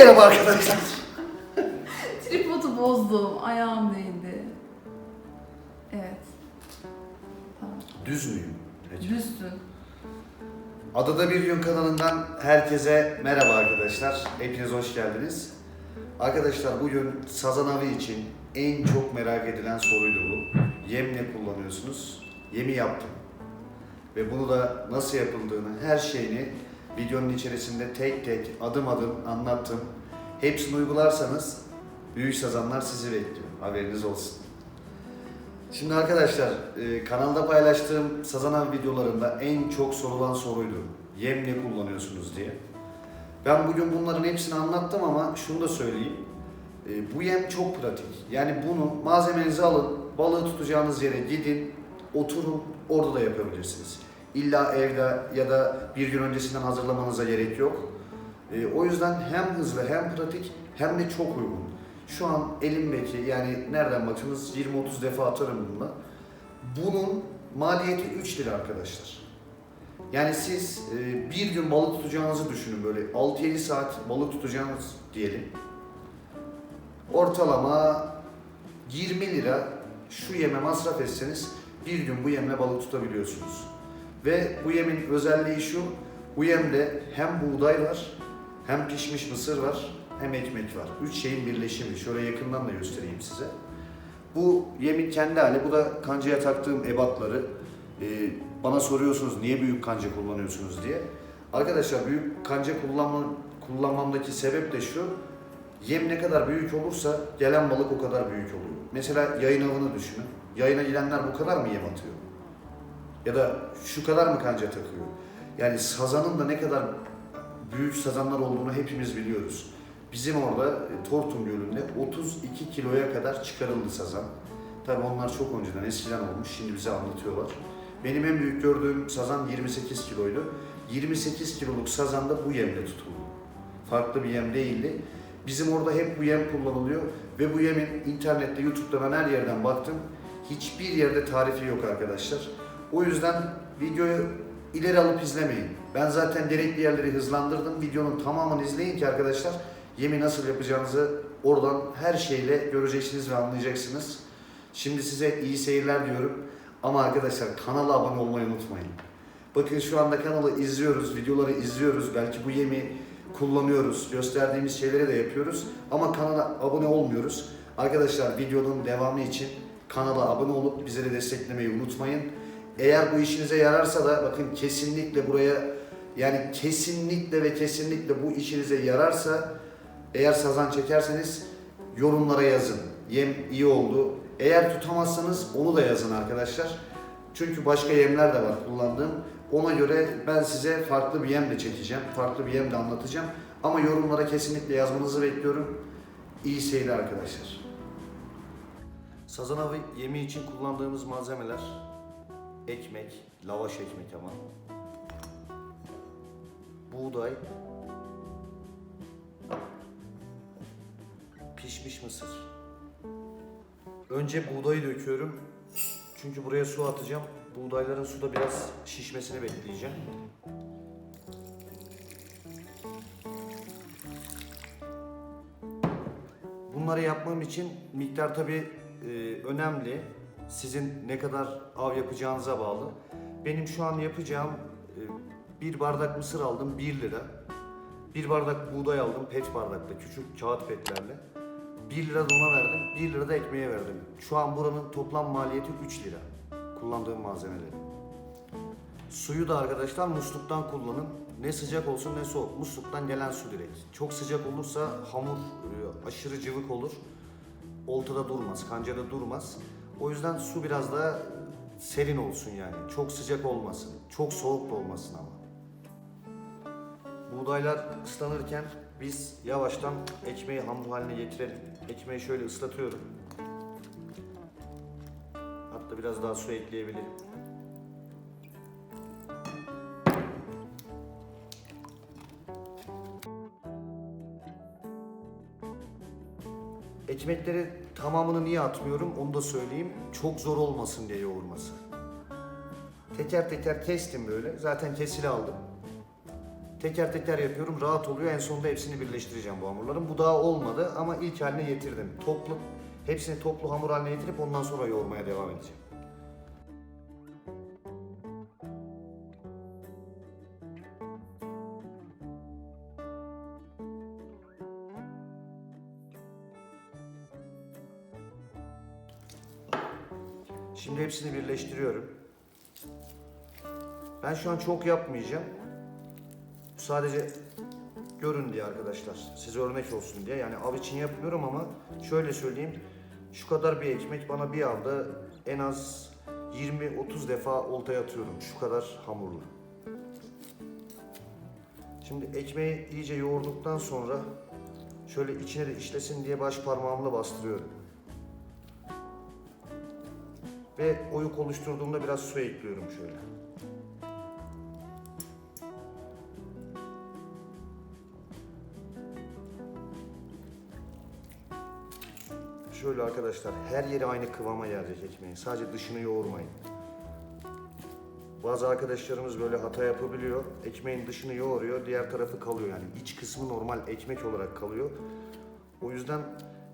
Merhaba arkadaşlar. Tripodu bozdum. Ayağım değdi. Evet. Tamam. Düz müyüm? Peki. Düzsün. Adada Bir Gün kanalından herkese merhaba arkadaşlar. Hepiniz hoş geldiniz. Arkadaşlar bugün sazan avı için en çok merak edilen soruydu bu. Yem ne kullanıyorsunuz? Yemi yaptım. Ve bunu da nasıl yapıldığını, her şeyini videonun içerisinde tek tek, adım adım anlattım. Hepsini uygularsanız büyük sazanlar sizi bekliyor. Haberiniz olsun. Şimdi arkadaşlar e, kanalda paylaştığım sazan av videolarında en çok sorulan soruydu. Yem ne kullanıyorsunuz diye. Ben bugün bunların hepsini anlattım ama şunu da söyleyeyim. E, bu yem çok pratik. Yani bunu malzemenizi alın, balığı tutacağınız yere gidin, oturun, orada da yapabilirsiniz. İlla evde ya da bir gün öncesinden hazırlamanıza gerek yok. E, o yüzden hem hızlı hem pratik hem de çok uygun. Şu an elimdeki yani nereden baksanız 20-30 defa atarım bununla. Bunun maliyeti 3 lira arkadaşlar. Yani siz e, bir gün balık tutacağınızı düşünün böyle 6-7 saat balık tutacağınız diyelim. Ortalama 20 lira şu yeme masraf etseniz bir gün bu yemle balık tutabiliyorsunuz. Ve bu yemin özelliği şu, bu yemde hem buğday var, hem pişmiş mısır var, hem ekmek var. Üç şeyin birleşimi. Şöyle yakından da göstereyim size. Bu yemin kendi hali, bu da kancaya taktığım ebatları. Ee, bana soruyorsunuz niye büyük kanca kullanıyorsunuz diye. Arkadaşlar büyük kanca kullanma, kullanmamdaki sebep de şu. Yem ne kadar büyük olursa gelen balık o kadar büyük oluyor. Mesela yayın avını düşünün. Yayına gidenler bu kadar mı yem atıyor? Ya da şu kadar mı kanca takıyor? Yani sazanın da ne kadar büyük sazanlar olduğunu hepimiz biliyoruz. Bizim orada e, Tortum Gölü'nde 32 kiloya kadar çıkarıldı sazan. Tabii onlar çok önceden, eskiden olmuş. Şimdi bize anlatıyorlar. Benim en büyük gördüğüm sazan 28 kiloydu. 28 kiloluk sazan da bu yemle tutuldu. Farklı bir yem değildi. Bizim orada hep bu yem kullanılıyor ve bu yemin internette, YouTube'da ben her yerden baktım. Hiçbir yerde tarifi yok arkadaşlar. O yüzden videoyu ileri alıp izlemeyin. Ben zaten gerekli yerleri hızlandırdım. Videonun tamamını izleyin ki arkadaşlar yemi nasıl yapacağınızı oradan her şeyle göreceksiniz ve anlayacaksınız. Şimdi size iyi seyirler diyorum. Ama arkadaşlar kanala abone olmayı unutmayın. Bakın şu anda kanalı izliyoruz, videoları izliyoruz. Belki bu yemi kullanıyoruz, gösterdiğimiz şeyleri de yapıyoruz. Ama kanala abone olmuyoruz. Arkadaşlar videonun devamı için kanala abone olup bizleri desteklemeyi unutmayın. Eğer bu işinize yararsa da bakın kesinlikle buraya yani kesinlikle ve kesinlikle bu işinize yararsa eğer sazan çekerseniz yorumlara yazın. Yem iyi oldu. Eğer tutamazsanız onu da yazın arkadaşlar. Çünkü başka yemler de var kullandığım. Ona göre ben size farklı bir yem de çekeceğim. Farklı bir yem de anlatacağım. Ama yorumlara kesinlikle yazmanızı bekliyorum. İyi seyirler arkadaşlar. Sazan avı yemi için kullandığımız malzemeler ekmek, lavaş ekmek ama. Buğday, pişmiş mısır. Önce buğdayı döküyorum. Çünkü buraya su atacağım. Buğdayların suda biraz şişmesini bekleyeceğim. Bunları yapmam için miktar tabi önemli. Sizin ne kadar av yapacağınıza bağlı. Benim şu an yapacağım e, bir bardak mısır aldım 1 lira. Bir bardak buğday aldım pet bardakta küçük kağıt petlerle. 1 lira da ona verdim, 1 lira da ekmeğe verdim. Şu an buranın toplam maliyeti 3 lira. Kullandığım malzemeleri. Suyu da arkadaşlar musluktan kullanın. Ne sıcak olsun ne soğuk. Musluktan gelen su direkt. Çok sıcak olursa hamur e, aşırı cıvık olur. Oltada durmaz, kancada durmaz. O yüzden su biraz daha serin olsun yani. Çok sıcak olmasın. Çok soğuk da olmasın ama. Buğdaylar ıslanırken biz yavaştan ekmeği hamur haline getirelim. Ekmeği şöyle ıslatıyorum. Hatta biraz daha su ekleyebilirim. Ekmekleri tamamını niye atmıyorum onu da söyleyeyim. Çok zor olmasın diye yoğurması. Teker teker kestim böyle. Zaten kesili aldım. Teker teker yapıyorum. Rahat oluyor. En sonunda hepsini birleştireceğim bu hamurların. Bu daha olmadı ama ilk haline getirdim. Toplu hepsini toplu hamur haline getirip ondan sonra yoğurmaya devam edeceğim. Hepsini birleştiriyorum. Ben şu an çok yapmayacağım. Sadece görün diye arkadaşlar. Size örnek olsun diye. Yani av için yapmıyorum ama şöyle söyleyeyim. Şu kadar bir ekmek bana bir anda en az 20-30 defa oltaya atıyorum. Şu kadar hamurlu. Şimdi ekmeği iyice yoğurduktan sonra şöyle içine de işlesin diye baş parmağımla bastırıyorum. Ve oyuk oluşturduğumda biraz su ekliyorum şöyle. Şöyle arkadaşlar her yeri aynı kıvama gelecek ekmeğin. Sadece dışını yoğurmayın. Bazı arkadaşlarımız böyle hata yapabiliyor. Ekmeğin dışını yoğuruyor, diğer tarafı kalıyor. Yani iç kısmı normal ekmek olarak kalıyor. O yüzden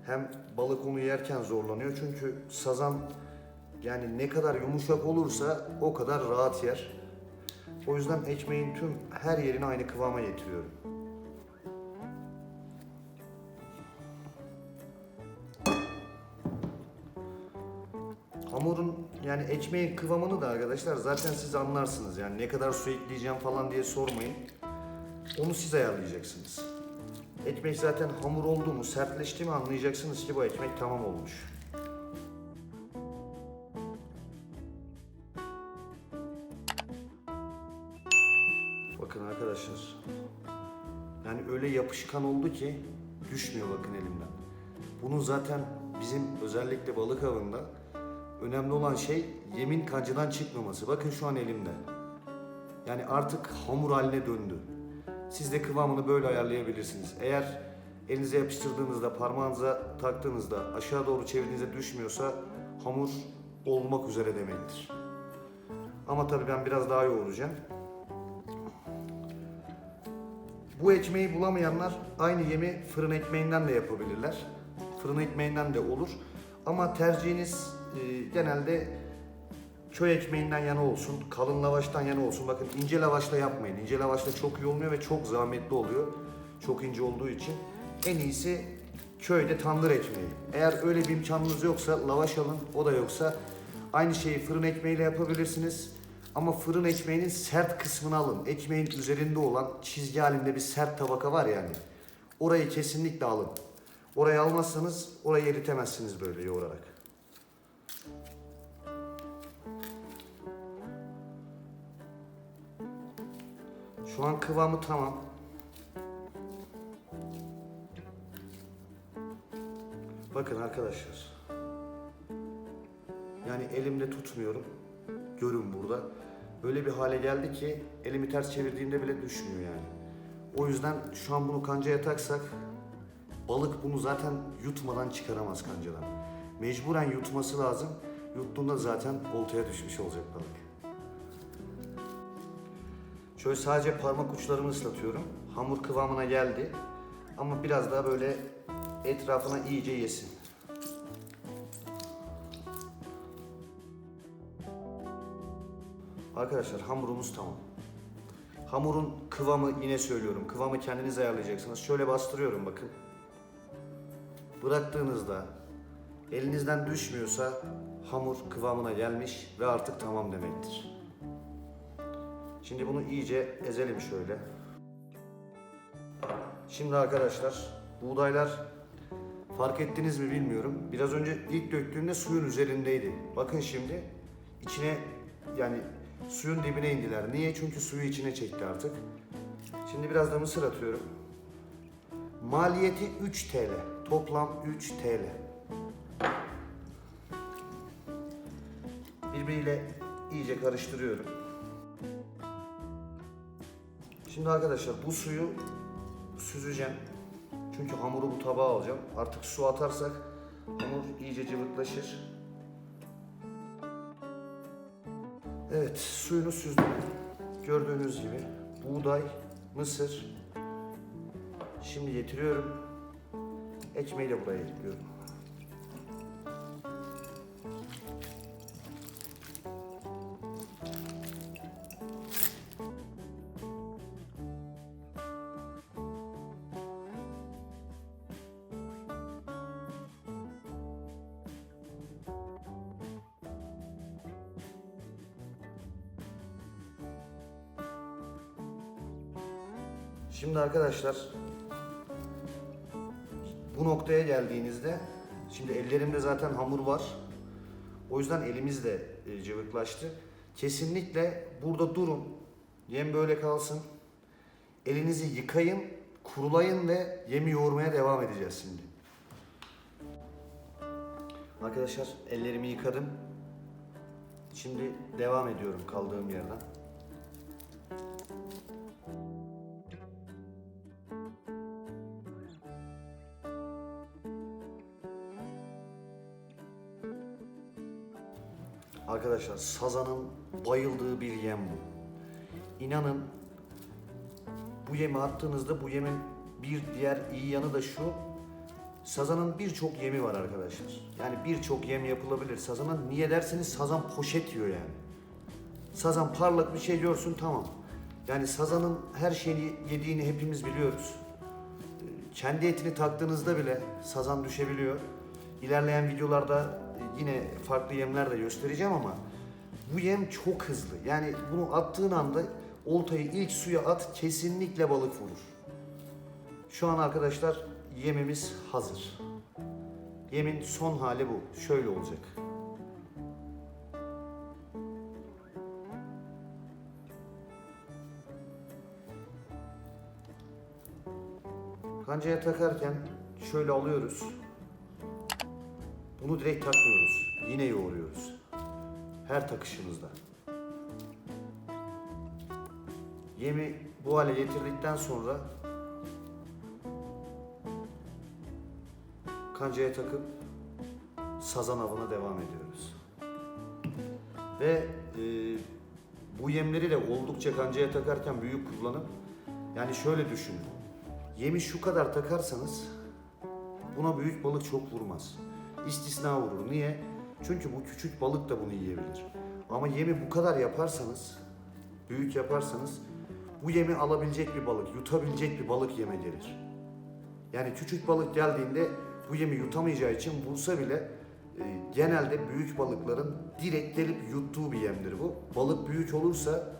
hem balık onu yerken zorlanıyor. Çünkü sazan yani ne kadar yumuşak olursa o kadar rahat yer. O yüzden ekmeğin tüm her yerini aynı kıvama getiriyorum. Hamurun yani ekmeğin kıvamını da arkadaşlar zaten siz anlarsınız. Yani ne kadar su ekleyeceğim falan diye sormayın. Onu siz ayarlayacaksınız. Ekmek zaten hamur oldu mu, sertleşti mi anlayacaksınız ki bu ekmek tamam olmuş. Bakın arkadaşlar. Yani öyle yapışkan oldu ki düşmüyor bakın elimden. Bunun zaten bizim özellikle balık avında önemli olan şey yemin kancıdan çıkmaması. Bakın şu an elimde. Yani artık hamur haline döndü. Siz de kıvamını böyle ayarlayabilirsiniz. Eğer elinize yapıştırdığınızda, parmağınıza taktığınızda aşağı doğru çevirdiğinizde düşmüyorsa hamur olmak üzere demektir. Ama tabii ben biraz daha yoğuracağım. Bu ekmeği bulamayanlar aynı yemi fırın ekmeğinden de yapabilirler. Fırın ekmeğinden de olur. Ama tercihiniz e, genelde köy ekmeğinden yana olsun, kalın lavaştan yana olsun. Bakın ince lavaşla yapmayın. İnce lavaşla çok iyi olmuyor ve çok zahmetli oluyor. Çok ince olduğu için. En iyisi köyde tandır ekmeği. Eğer öyle bir imkanınız yoksa lavaş alın. O da yoksa aynı şeyi fırın ekmeğiyle yapabilirsiniz. Ama fırın ekmeğinin sert kısmını alın. Ekmeğin üzerinde olan çizgi halinde bir sert tabaka var yani. Orayı kesinlikle alın. Orayı almazsanız orayı eritemezsiniz böyle yoğurarak. Şu an kıvamı tamam. Bakın arkadaşlar. Yani elimde tutmuyorum. Görün burada. Öyle bir hale geldi ki elimi ters çevirdiğimde bile düşmüyor yani. O yüzden şu an bunu kancaya taksak balık bunu zaten yutmadan çıkaramaz kancadan. Mecburen yutması lazım. Yuttuğunda zaten oltaya düşmüş olacak balık. Şöyle sadece parmak uçlarımı ıslatıyorum. Hamur kıvamına geldi. Ama biraz daha böyle etrafına iyice yesin. Arkadaşlar hamurumuz tamam. Hamurun kıvamı yine söylüyorum. Kıvamı kendiniz ayarlayacaksınız. Şöyle bastırıyorum bakın. Bıraktığınızda elinizden düşmüyorsa hamur kıvamına gelmiş ve artık tamam demektir. Şimdi bunu iyice ezelim şöyle. Şimdi arkadaşlar buğdaylar fark ettiniz mi bilmiyorum. Biraz önce ilk döktüğümde suyun üzerindeydi. Bakın şimdi içine yani suyun dibine indiler. Niye? Çünkü suyu içine çekti artık. Şimdi biraz da mısır atıyorum. Maliyeti 3 TL. Toplam 3 TL. Birbiriyle iyice karıştırıyorum. Şimdi arkadaşlar bu suyu süzeceğim. Çünkü hamuru bu tabağa alacağım. Artık su atarsak hamur iyice cıvıklaşır. Evet, suyunu süzdüm. Gördüğünüz gibi buğday, mısır. Şimdi getiriyorum. Ekmeği de buraya ekliyorum. Şimdi arkadaşlar bu noktaya geldiğinizde şimdi ellerimde zaten hamur var. O yüzden elimiz de e, cıvıklaştı. Kesinlikle burada durun. Yem böyle kalsın. Elinizi yıkayın, kurulayın ve yemi yoğurmaya devam edeceğiz şimdi. Arkadaşlar ellerimi yıkadım. Şimdi devam ediyorum kaldığım yerden. Arkadaşlar sazanın bayıldığı bir yem bu. İnanın bu yemi attığınızda bu yemin bir diğer iyi yanı da şu. Sazanın birçok yemi var arkadaşlar. Yani birçok yem yapılabilir. Sazanın niye derseniz sazan poşet yiyor yani. Sazan parlak bir şey görsün tamam. Yani sazanın her şeyini yediğini hepimiz biliyoruz. Kendi etini taktığınızda bile sazan düşebiliyor. İlerleyen videolarda yine farklı yemler de göstereceğim ama bu yem çok hızlı. Yani bunu attığın anda oltayı ilk suya at kesinlikle balık vurur. Şu an arkadaşlar yemimiz hazır. Yemin son hali bu. Şöyle olacak. Kancaya takarken şöyle alıyoruz. Bunu direkt takmıyoruz. Yine yoğuruyoruz. Her takışımızda. Yemi bu hale getirdikten sonra kancaya takıp sazan avına devam ediyoruz. Ve e, bu yemleri de oldukça kancaya takarken büyük kullanıp yani şöyle düşünün. Yemi şu kadar takarsanız buna büyük balık çok vurmaz. İstisna vurur. Niye? Çünkü bu küçük balık da bunu yiyebilir. Ama yemi bu kadar yaparsanız, büyük yaparsanız bu yemi alabilecek bir balık, yutabilecek bir balık yeme gelir. Yani küçük balık geldiğinde bu yemi yutamayacağı için vursa bile e, genelde büyük balıkların direkt gelip yuttuğu bir yemdir bu. Balık büyük olursa,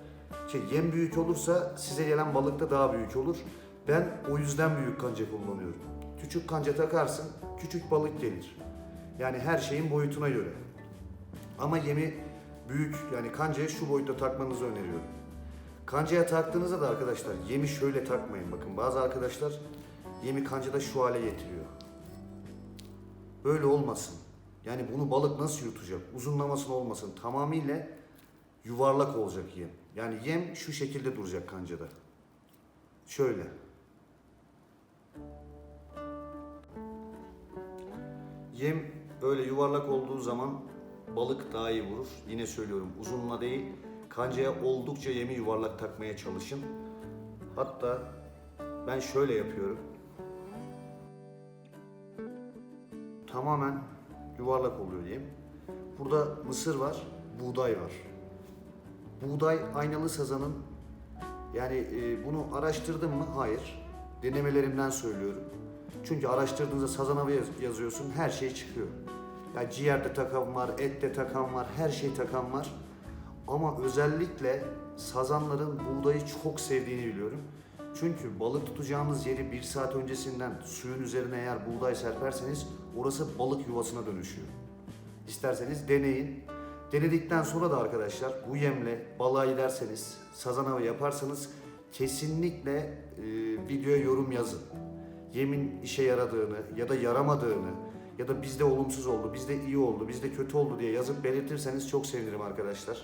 şey, yem büyük olursa size gelen balık da daha büyük olur. Ben o yüzden büyük kanca kullanıyorum. Küçük kanca takarsın, küçük balık gelir. Yani her şeyin boyutuna göre. Ama yemi büyük yani kancaya şu boyutta takmanızı öneriyorum. Kancaya taktığınızda da arkadaşlar yemi şöyle takmayın. Bakın bazı arkadaşlar yemi kancada şu hale getiriyor. Böyle olmasın. Yani bunu balık nasıl yutacak? Uzunlamasın olmasın. Tamamıyla yuvarlak olacak yem. Yani yem şu şekilde duracak kancada. Şöyle. Yem öyle yuvarlak olduğu zaman balık daha iyi vurur. Yine söylüyorum uzunla değil, kancaya oldukça yemi yuvarlak takmaya çalışın. Hatta ben şöyle yapıyorum. Tamamen yuvarlak oluyor yem. Burada mısır var, buğday var. Buğday aynalı sazanın yani e, bunu araştırdın mı? Hayır. Denemelerimden söylüyorum. Çünkü araştırdığınızda sazan avı yaz- yazıyorsun, her şey çıkıyor. Ya ciğerde takan var, ette takan var, her şey takan var. Ama özellikle sazanların buğdayı çok sevdiğini biliyorum. Çünkü balık tutacağınız yeri bir saat öncesinden suyun üzerine eğer buğday serperseniz orası balık yuvasına dönüşüyor. İsterseniz deneyin. Denedikten sonra da arkadaşlar bu yemle balığa giderseniz, sazan avı yaparsanız kesinlikle e, videoya yorum yazın. Yemin işe yaradığını ya da yaramadığını ya da bizde olumsuz oldu, bizde iyi oldu, bizde kötü oldu diye yazıp belirtirseniz çok sevinirim arkadaşlar.